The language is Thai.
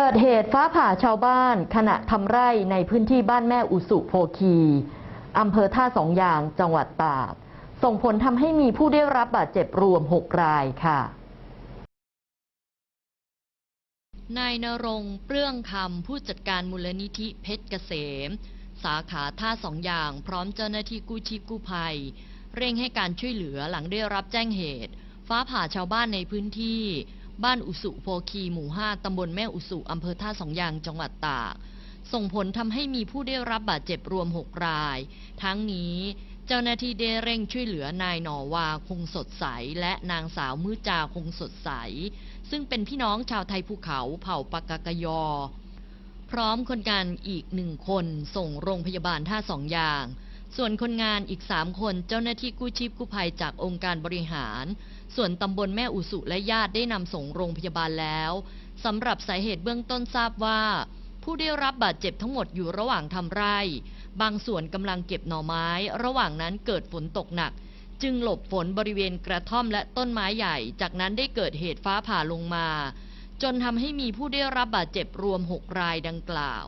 เกิดเหตุฟ้าผ่าชาวบ้านขณะทำไร่ในพื้นที่บ้านแม่อุสุโพคีอำเภอท่าสองยางจังหวัดตาก ส่งผลทำให้มีผู้ได้รับบาดเจ็บรวม 6 รายค่ะ นายนรงเปลื้องคำผู้จัดการมูลนิธิเพชรเกษม สาขาท่าสองอย่างพร้อมเจ้าหน้าที่กู้ชีพกู้ภัย เร่งให้การช่วยเหลือหลังได้รับแจ้งเหตุ ฟ้าผ่าชาวบ้านในพื้นที่ บ้านอุสุโพคีหมู่5ตำบลแม่อุสุอำเภอท่าสองยางจังหวัดตาก ส่งผลทำให้มีผู้ได้รับบาดเจ็บรวม 6 ราย ทั้งนี้เจ้าหน้าที่ได้เร่งช่วยเหลือนายหนอวาคงสดใส และนางสาวมือจาคงสดใส ซึ่งเป็นพี่น้องชาวไทยภูเขาเผ่าปากกากยอ พร้อมคนงานอีกหนึ่งคนส่งโรงพยาบาลท่าสองยาง ส่วนคนงานอีกสามคนเจ้าหน้าที่กู้ชีพกู้ภัยจากองค์การบริหาร ส่วนตำบลแม่อุสุและญาติได้นำส่งโรงพยาบาลแล้วสำหรับสาเหตุเบื้องต้นทราบว่า ผู้ได้รับบาดเจ็บทั้งหมดอยู่ระหว่างทำไร่ บางส่วนกำลังเก็บหน่อไม้ ระหว่างนั้นเกิดฝนตกหนัก จึงหลบฝนบริเวณกระท่อมและต้นไม้ใหญ่ จากนั้นได้เกิดเหตุฟ้าผ่าลงมา จนทำให้มีผู้ได้รับบาดเจ็บรวม 6 รายดังกล่าว